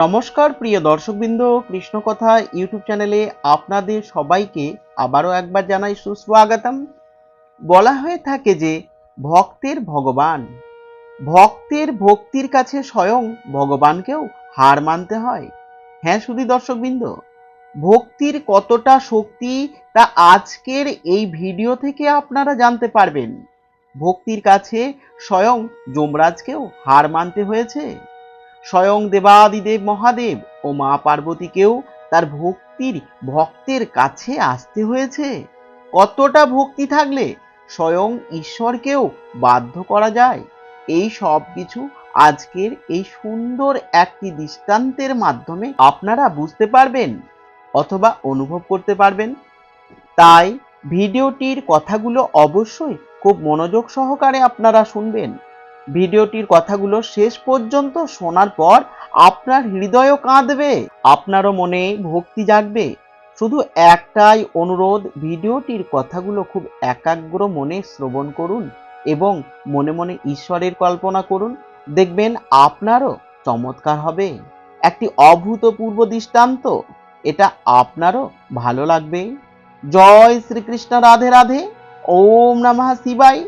নমস্কার, প্রিয় দর্শকবৃন্দ, কৃষ্ণকথা ইউটিউব চ্যানেলে আপনাদের সবাইকে আবারও একবার জানাই সুস্বাগতম। বলা হয়ে থাকে যে, ভক্তের ভগবান। ভক্তের ভক্তির কাছে স্বয়ং ভগবানকেও হার মানতে হয়। হ্যাঁ শুধু দর্শকবৃন্দ, ভক্তির কতটা শক্তি তা আজকের এই ভিডিও থেকে আপনারা জানতে পারবেন। ভক্তির কাছে স্বয়ং যমরাজকেও হার মানতে হয়েছে। স্বয়ং দেবাদিদেব মহাদেব ও মা পার্বতীকেও তার ভক্তির ভক্তের কাছে আসতে হয়েছে। কতটা ভক্তি থাকলে স্বয়ং ঈশ্বরকেও বাধ্য করা যায়? এই সব কিছু আজকের এই সুন্দর একটি দৃষ্টান্তের মাধ্যমে আপনারা বুঝতে পারবেন অথবা অনুভব করতে পারবেন। তাই ভিডিওটির কথাগুলো অবশ্যই খুব মনোযোগ সহকারে আপনারা শুনবেন। ভিডিওটির কথাগুলো শেষ পর্যন্ত শোনার পর আপনার হৃদয়ও কাঁদবে, আপনারও মনে ভক্তি জাগবে। শুধু একটাই অনুরোধ, ভিডিওটির কথাগুলো খুব একাগ্র মনে শ্রবণ করুন এবং মনে মনে ঈশ্বরের কল্পনা করুন। দেখবেন আপনারও চমৎকার হবে। একটি অভূতপূর্ব দৃষ্টান্ত, এটা আপনারও ভালো লাগবে। জয় শ্রীকৃষ্ণ রাধে রাধে, ওম নমঃ শিবায়।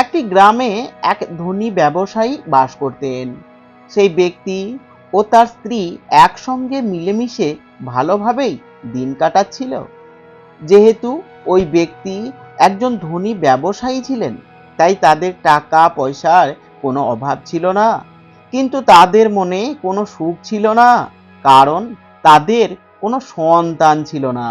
একটি গ্রামে এক ধনী ব্যবসায়ী বাস করতেন। সেই ব্যক্তি ও তার স্ত্রী একসঙ্গে মিলেমিশে ভালোভাবেই দিন কাটাচ্ছিল। যেহেতু ওই ব্যক্তি একজন ধনী ব্যবসায়ী ছিলেন, তাই তাদের টাকা পয়সার কোনো অভাব ছিল না। কিন্তু তাদের মনে কোনো সুখ ছিল না, কারণ তাদের কোনো সন্তান ছিল না।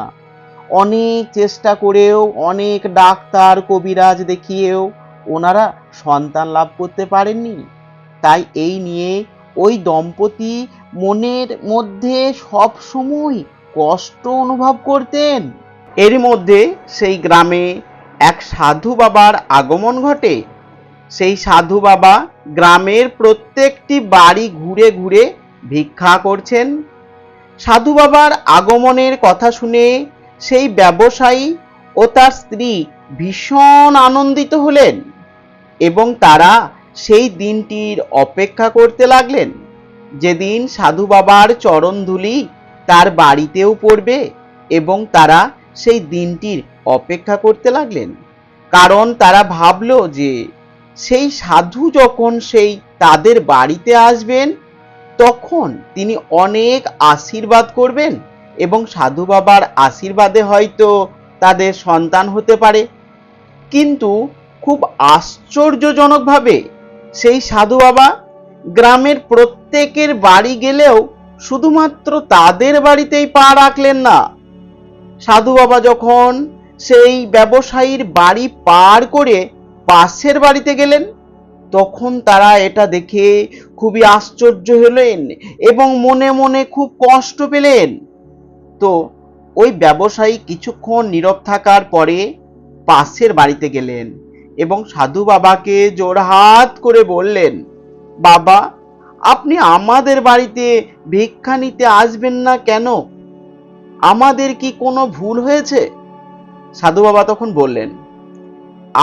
অনেক চেষ্টা করেও, অনেক ডাক্তার, কবিরাজ দেখিয়েও ওনারা সন্তান লাভ করতে পারেননি। তাই এই নিয়ে ওই দম্পতি মনের মধ্যে সব সময় কষ্ট অনুভব করতেন। এর মধ্যে সেই গ্রামে এক সাধু বাবার আগমন ঘটে। সেই সাধু বাবা গ্রামের প্রত্যেকটি বাড়ি ঘুরে ঘুরে ভিক্ষা করছেন। সাধু বাবার আগমনের কথা শুনে সেই ব্যবসায়ী ও তার স্ত্রী ভীষণ আনন্দিত হলেন এবং তারা সেই দিনটির অপেক্ষা করতে লাগলেন। যেদিন সাধু বাবার চরণধুলি তার বাড়িতেও পড়বে এবং তারা সেই দিনটির অপেক্ষা করতে লাগলেন। কারণ তারা ভাবলো যে সেই সাধু যখন সেই তাদের বাড়িতে আসবেন, তখন তিনি অনেক আশীর্বাদ করবেন এবং সাধু বাবার আশীর্বাদে হয়তো তাদের সন্তান হতে পারে। কিন্তু খুব আশ্চর্যজনকভাবে সেই সাধু বাবা গ্রামের প্রত্যেকের বাড়ি গেলেও শুধুমাত্র তাদের বাড়িতেই পা রাখলেন না। সাধু বাবা যখন সেই ব্যবসায়ীর বাড়ি পার করে পাশের বাড়িতে গেলেন, তখন তারা এটা দেখে খুবই আশ্চর্য হলেন এবং মনে মনে খুব কষ্ট পেলেন। তো ওই ব্যবসায়ী কিছুক্ষণ নীরব থাকার পরে পাশের বাড়িতে গেলেন এবং সাধু বাবাকে জোড়হাত করে বললেন, বাবা, আপনি আমাদের বাড়িতে ভিক্ষা নিতে আসবেন না কেন? আমাদের কি কোনো ভুল হয়েছে? সাধু বাবা তখন বললেন,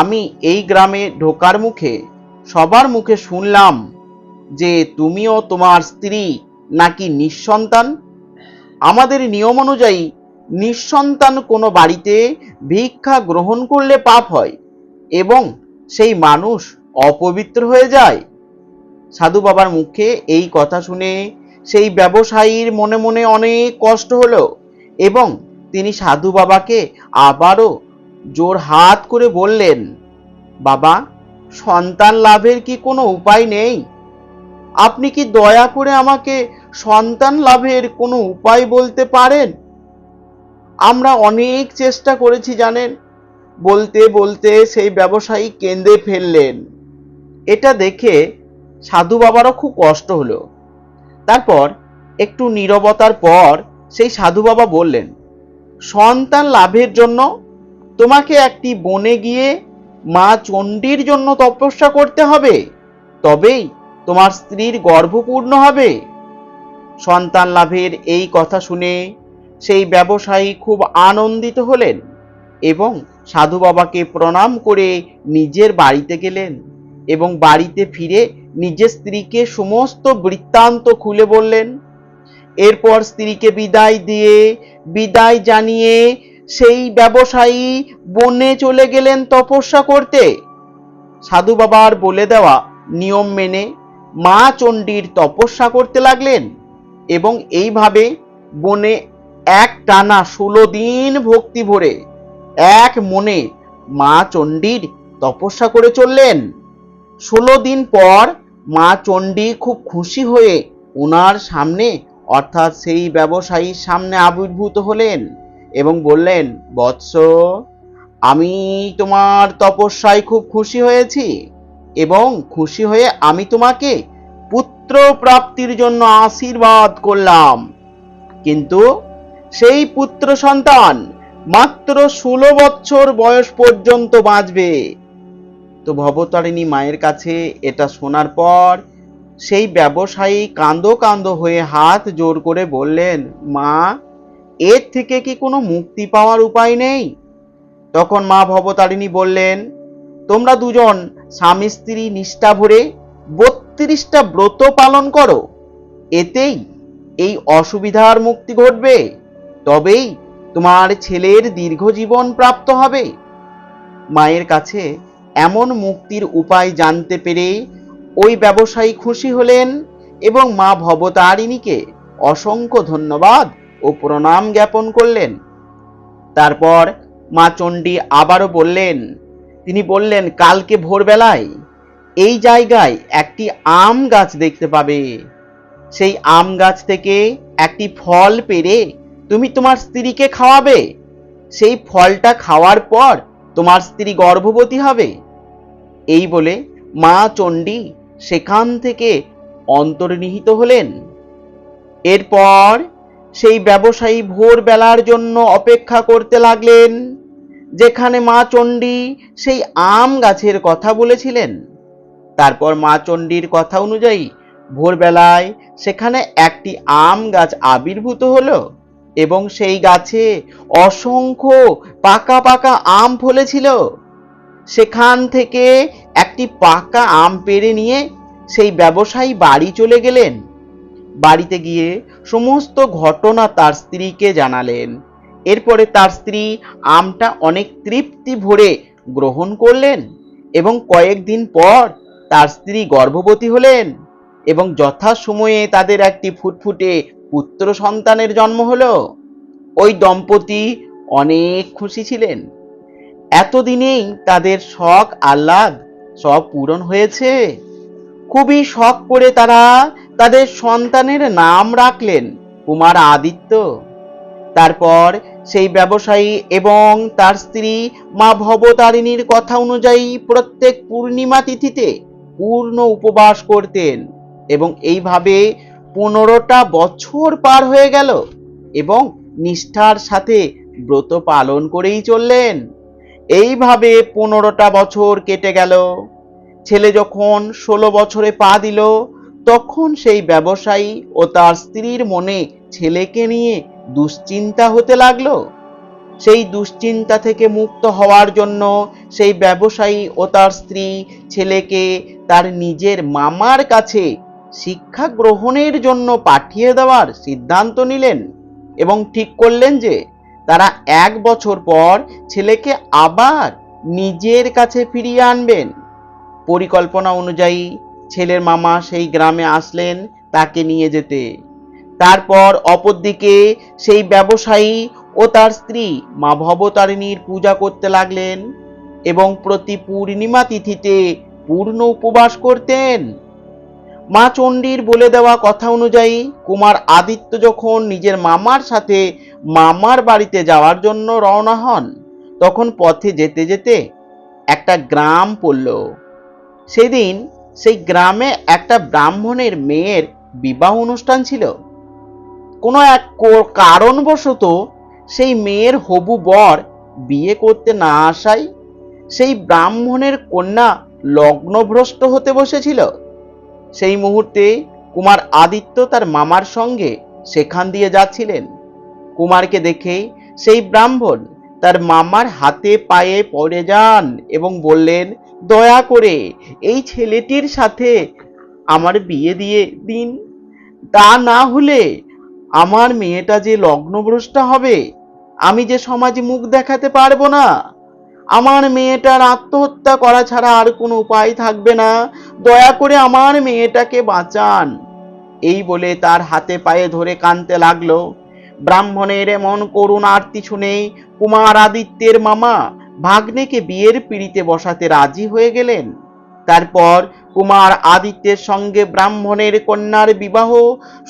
আমি এই গ্রামে ঢোকার মুখে সবার মুখে শুনলাম যে তুমিও তোমার স্ত্রী নাকি নিঃসন্তান। আমাদের নিয়ম অনুযায়ী নিঃসন্তান কোনো বাড়িতে ভিক্ষা গ্রহণ করলে পাপ হয় এবং সেই মানুষ অপবিত্র হয়ে যায়। সাধু বাবার মুখে এই কথা শুনে সেই ব্যবসায়ীর মনে মনে অনেক কষ্ট হলো এবং তিনি সাধু বাবাকে আবারও জোর হাত করে বললেন, বাবা, সন্তান লাভের কি কোনো উপায় নেই? আপনি কি দয়া করে আমাকে সন্তান লাভের কোনো উপায় বলতে পারেন? আমরা অনেক চেষ্টা করেছি, জানেন? বলতে বলতে সেই ব্যবসায়ী কেঁদে ফেললেন। এটা দেখে সাধু বাবারও খুব কষ্ট হলো। তারপর, একটু নীরবতার পর সেই সাধু বাবা বললেন, সন্তান লাভের জন্য তোমাকে একটি বনে গিয়ে মা চণ্ডীর জন্য তপস্যা করতে হবে। তবেই তোমার স্ত্রীর গর্ভপূর্ণ হবে। সন্তান লাভের এই কথা শুনে সেই ব্যবসায়ী খুব আনন্দিত হলেন এবং সাধু বাবাকে প্রণাম করে নিজের বাড়িতে গেলেন এবং বাড়িতে ফিরে নিজের স্ত্রীকে সমস্ত বৃত্তান্ত খুলে বললেন, এরপর স্ত্রীকে বিদায় দিয়ে বিদায় জানিয়ে সেই ব্যবসায়ী বনে চলে গেলেন তপস্যা করতে। সাধু বাবার বলে দেওয়া নিয়ম মেনে মা চণ্ডীর তপস্যা করতে লাগলেন এবং এইভাবে বনে এক টানা ষোলো দিন ভক্তি ভরে, এক মনে মা চণ্ডীর তপস্যা করে চললেন। ষোলো দিন পর মা চণ্ডী খুব খুশি হয়ে ওনার সামনে, অর্থাৎ সেই ব্যবসায়ীর সামনে আবির্ভূত হলেন এবং বললেন, বৎস, আমি তোমার তপস্যায় খুব খুশি হয়েছি এবং খুশি হয়ে আমি তোমাকে পুত্র প্রাপ্তির জন্য আশীর্বাদ করলাম। কিন্তু সেই পুত্র সন্তান মাত্র ষোলো বছর বয়স পর্যন্ত বাঁচবে। তো ভবতারিণী মায়ের কাছে এটা শোনার পর সেই ব্যবসায়ী কাঁদো কাঁদো হয়ে হাত জোর করে বললেন, মা, এর থেকে কি কোনো মুক্তি পাওয়ার উপায় নেই? তখন মা ভবতারিণী বললেন, তোমরা দুজন স্বামী স্ত্রী নিষ্ঠা ভরে বত্রিশটা ব্রত পালন করো। এতেই এই অসুবিধার মুক্তি ঘটবে। তবেই তোমার ছেলের দীর্ঘ জীবন প্রাপ্ত হবে। মায়ের কাছে এমন মুক্তির উপায় জানতে পেরে ওই ব্যবসায়ী খুশি হলেন এবং মা ভবতারিণীকে অসংখ্য ধন্যবাদ ও প্রণাম জ্ঞাপন করলেন। তারপর মা চণ্ডী আবারও বললেন, তিনি বললেন, কালকে ভোরবেলায় এই জায়গায় একটি আম গাছ দেখতে পাবে। সেই আম গাছ থেকে একটি ফল পেরে তুমি তোমার স্ত্রীকে খাওয়াবে। সেই ফলটা খাওয়ার পর তোমার স্ত্রী গর্ভবতী হবে। এই বলে মা চণ্ডী সেখান থেকে অন্তর্নিহিত হলেন। এরপর সেই ব্যবসায়ী ভোরবেলার জন্য অপেক্ষা করতে লাগলেন, যেখানে মা চণ্ডী সেই আম গাছের কথা বলেছিলেন। তারপর মা চণ্ডীর কথা অনুযায়ী ভোরবেলায় সেখানে একটি আম গাছ আবির্ভূত হলো। এবং সেই গাছে অসংখ্য পাকা পাকা আম ফলেছিল। সেখান থেকে একটি পাকা আম পেড়ে নিয়ে সেই ব্যবসায়ী বাড়ি চলে গেলেন। বাড়িতে গিয়ে সমস্ত ঘটনা তার স্ত্রীকে জানালেন। এরপরে তার স্ত্রী আমটা অনেক তৃপ্তি ভরে গ্রহণ করলেন এবং কয়েকদিন পর তার স্ত্রী গর্ভবতী হলেন এবং যথাসময়ে তাদের একটি ফুটফুটে পুত্র সন্তানের জন্ম হলো। ওই দম্পতি অনেক খুশি ছিলেন। এতদিনেই তাদের শখ, আহ্লাদ সব পূরণ হয়েছে। খুবই শখ করে তারা তাদের সন্তানের নাম রাখলেন কুমার আদিত্য। তারপর সেই ব্যবসায়ী এবং তার স্ত্রী মা ভবতারিণীর কথা অনুযায়ী প্রত্যেক পূর্ণিমা তিথিতে পূর্ণ উপবাস করতেন এবং এইভাবে পনেরোটা বছর পার হয়ে গেল এবং নিষ্ঠার সাথে ব্রত পালন করেই চললেন। এইভাবে পনেরোটা বছর কেটে গেল। ছেলে যখন ষোলো বছরে পা দিল, তখন সেই ব্যবসায়ী ও তার স্ত্রীর মনে ছেলেকে নিয়ে দুশ্চিন্তা হতে লাগল। সেই দুশ্চিন্তা থেকে মুক্ত হওয়ার জন্য সেই ব্যবসায়ী ও তার স্ত্রী ছেলেকে তার নিজের মামার কাছে শিক্ষা গ্রহণের জন্য পাঠিয়ে দেওয়ার সিদ্ধান্ত নিলেন এবং ঠিক করলেন যে তারা এক বছর পর ছেলেকে আবার নিজের কাছে ফিরিয়ে আনবেন। পরিকল্পনা অনুযায়ী ছেলের মামা সেই গ্রামে আসলেন তাকে নিয়ে যেতে। তারপর অপরদিকে সেই ব্যবসায়ী ও তার স্ত্রী মা ভবতারিণীর পূজা করতে লাগলেন এবং প্রতি পূর্ণিমা তিথিতে পূর্ণ উপবাস করতেন। মা চণ্ডীর বলে দেওয়া কথা অনুযায়ী কুমার আদিত্য যখন নিজের মামার সাথে মামার বাড়িতে যাওয়ার জন্য রওনা হন, তখন পথে যেতে যেতে একটা গ্রাম পড়ল। সেদিন সেই গ্রামে একটা ব্রাহ্মণের মেয়ের বিবাহ অনুষ্ঠান ছিল। কোনো এক কারণবশত সেই মেয়ের হবু বর বিয়ে করতে না আসায় সেই ব্রাহ্মণের কন্যা লগ্নভ্রষ্ট হতে বসেছিল। সেই মুহূর্তে কুমার আদিত্য তার মামার সঙ্গে সেখান দিয়ে যাচ্ছিলেন। কুমারকে দেখে সেই ব্রাহ্মণ তার মামার হাতে পায়ে পড়ে যান এবং বললেন, দয়া করে এই ছেলেটির সাথে আমার বিয়ে দিয়ে দিন। তা না হলে আমার মেয়েটা যে লগ্নভ্রষ্টা হবে, আমি যে সমাজে মুখ দেখাতে পারব না। আমার মেয়েটার আত্মহত্যা করা ছাড়া আর কোনো উপায় থাকবে না। দয়া করে আমার মেয়েটাকে বাঁচান। এই বলে তার হাতে পায়ে ধরে কানতে লাগল। ব্রাহ্মণের এমন করুণ আরতি শুনে কুমার আদিত্যের মামা ভাগ্নেকে বিয়ের পিড়িতে বসাতে রাজি হয়ে গেলেন। তারপর কুমার আদিত্যের সঙ্গে ব্রাহ্মণের কন্যার বিবাহ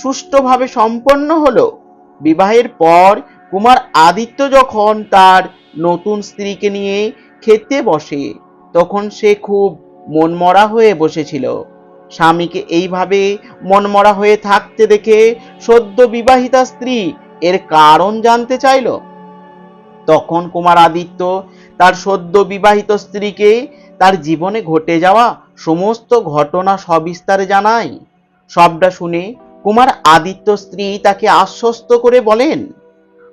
সুষ্ঠুভাবে সম্পন্ন হলো। বিবাহের পর কুমার আদিত্য যখন তার নতুন স্ত্রীকে নিয়ে খেতে বসে। তখন সে খুব মনমরা হয়ে বসেছিল। স্বামীকে এইভাবে মনমরা হয়ে থাকতে দেখে সদ্য বিবাহিতা স্ত্রী এর কারণ জানতে চাইল। তখন কুমার আদিত্য তার সদ্য বিবাহিত স্ত্রীকে তার জীবনে ঘটে যাওয়া সমস্ত ঘটনা সবিস্তারে জানায়। সবটা শুনে কুমার আদিত্য স্ত্রী তাকে আশ্বস্ত করে বলেন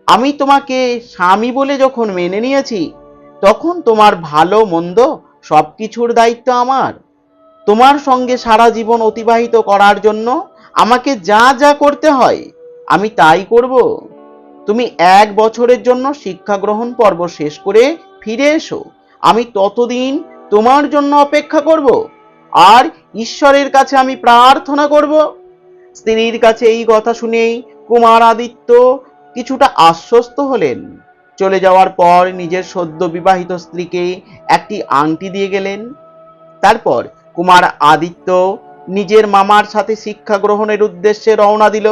আমি তোমাকে স্বামী বলে যখন মেনে নিয়েছি, তখন তোমার ভালো মন্দ সবকিছুর দায়িত্ব আমার। তোমার সঙ্গে সারা জীবন অতিবাহিত করার জন্য আমাকে যা যা করতে হয়, আমি তাই করব। তুমি এক বছরের জন্য শিক্ষা গ্রহণ পর্ব শেষ করে ফিরে এসো। আমি ততদিন তোমার জন্য অপেক্ষা করব। আর ঈশ্বরের কাছে আমি প্রার্থনা করব। স্ত্রীর কাছে এই কথা শুনেই কুমার আদিত্য কিছুটা আশ্বস্ত হলেন। চলে যাওয়ার পর নিজের সদ্য বিবাহিত স্ত্রীকে একটি আংটি দিয়ে গেলেন। তারপর কুমার আদিত্য নিজের মামার সাথে শিক্ষা গ্রহণের উদ্দেশ্যে রওনা দিল।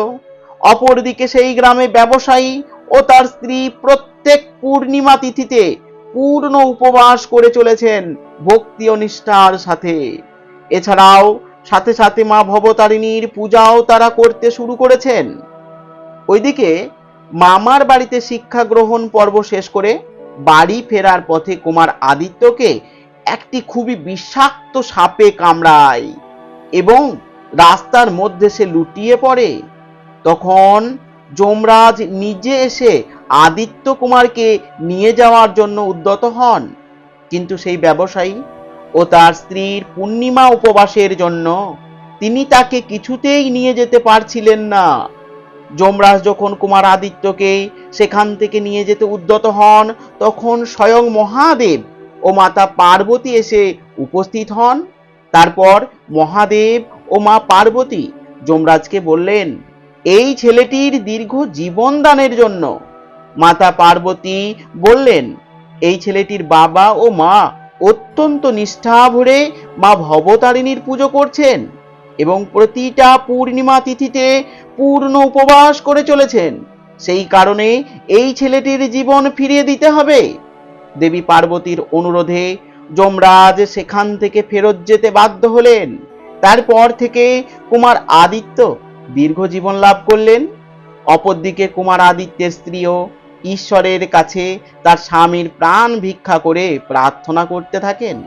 অপরদিকে সেই গ্রামে ব্যবসায়ী ও তার স্ত্রী প্রত্যেক পূর্ণিমা তিথিতে পূর্ণ উপবাস করে চলেছেন ভক্তি ও নিষ্ঠার সাথে। এছাড়াও সাথে সাথে মা ভবতারিণীর পূজাও তারা করতে শুরু করেছেন। ওইদিকে মামার বাড়িতে শিক্ষা গ্রহণ পর্ব শেষ করে বাড়ি ফেরার পথে কুমার আদিত্যকে একটি খুবই বিষাক্ত সাপে কামড়ায় এবং রাস্তার মধ্যে সে লুটিয়ে পড়ে। তখন যমরাজ নিজে এসে আদিত্য কুমারকে নিয়ে যাওয়ার জন্য উদ্যত হন। কিন্তু সেই ব্যবসায়ী ও তার স্ত্রীর পূর্ণিমা উপবাসের জন্য তিনি তাকে কিছুতেই নিয়ে যেতে পারছিলেন না। যমরাজ যখন কুমার আদিত্যকে সেখান থেকে নিয়ে যেতে উদ্যত হন, তখন স্বয়ং মহাদেব ও মাতা পার্বতী এসে উপস্থিত হন। তারপর মহাদেব ও মা পার্বতী যমরাজকে বললেন, এই ছেলেটির দীর্ঘ জীবন দানের জন্য। মাতা পার্বতী বললেন, এই ছেলেটির বাবা ও মা অত্যন্ত নিষ্ঠা ভরে মা ভবতারিণীর পুজো করছেন। এবং প্রতিটা পূর্ণিমা তিথিতে পূর্ণ উপবাস করে চলেছেন। সেই কারণে এই ছেলেটির জীবন ফিরিয়ে দিতে হবে। দেবী পার্বতীর অনুরোধে যমরাজ সেখান থেকে ফেরত যেতে বাধ্য হলেন। তারপর থেকে কুমার আদিত্য দীর্ঘ জীবন লাভ করলেন। অপরদিকে কুমার আদিত্যের স্ত্রীও ঈশ্বরের কাছে তার স্বামীর প্রাণ ভিক্ষা করে প্রার্থনা করতে থাকেন।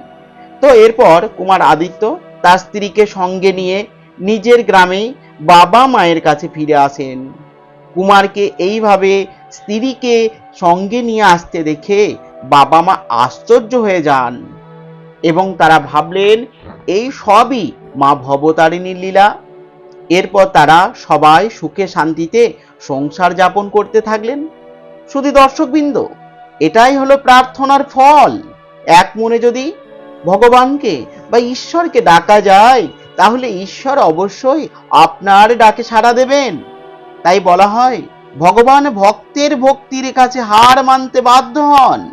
তো এরপর কুমার আদিত্য তার স্ত্রীকে সঙ্গে নিয়ে নিজের গ্রামে বাবা মায়ের কাছে ফিরে আসেন। কুমারকে এইভাবে স্ত্রীকে সঙ্গে নিয়ে আসতে দেখে বাবা মা আশ্চর্য হয়ে যান এবং তারা ভাবলেন, এই সবই মা ভবতারিণীর লীলা। এরপর তারা সবাই সুখে শান্তিতে সংসার যাপন করতে থাকলেন। শুধু দর্শকবৃন্দ, এটাই হলো প্রার্থনার ফল। এক মনে যদি ভগবানকে বা ঈশ্বরকে ডাকা যায়, তাহলে ঈশ্বর অবশ্যই আপনার ডাকে সাড়া দেবেন। তাই বলা হয়, ভগবান ভক্তের ভক্তির কাছে হার মানতে বাধ্য হন।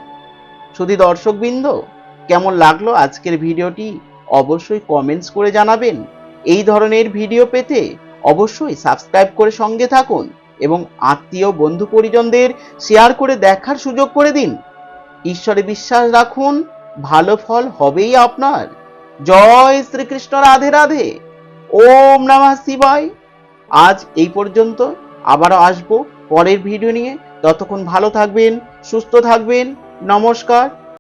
শুধু দর্শকবৃন্দ, কেমন লাগল আজকের ভিডিওটি? অবশ্যই কমেন্টস করে জানাবেন। এই ধরনের ভিডিও পেতে অবশ্যই সাবস্ক্রাইব করে সঙ্গে থাকুন এবং আত্মীয়, বন্ধু, পরিজনদের শেয়ার করে দেখার সুযোগ করে দিন। ঈশ্বরে বিশ্বাস রাখুন। ভালো ফল হবেই আপনার। জয় শ্রীকৃষ্ণ রাধে রাধে। ওম নমঃ শিবায়। আজ এই পর্যন্ত আবারও আসব পরের ভিডিও নিয়ে। ততক্ষণ ভালো থাকবেন, সুস্থ থাকবেন। নমস্কার।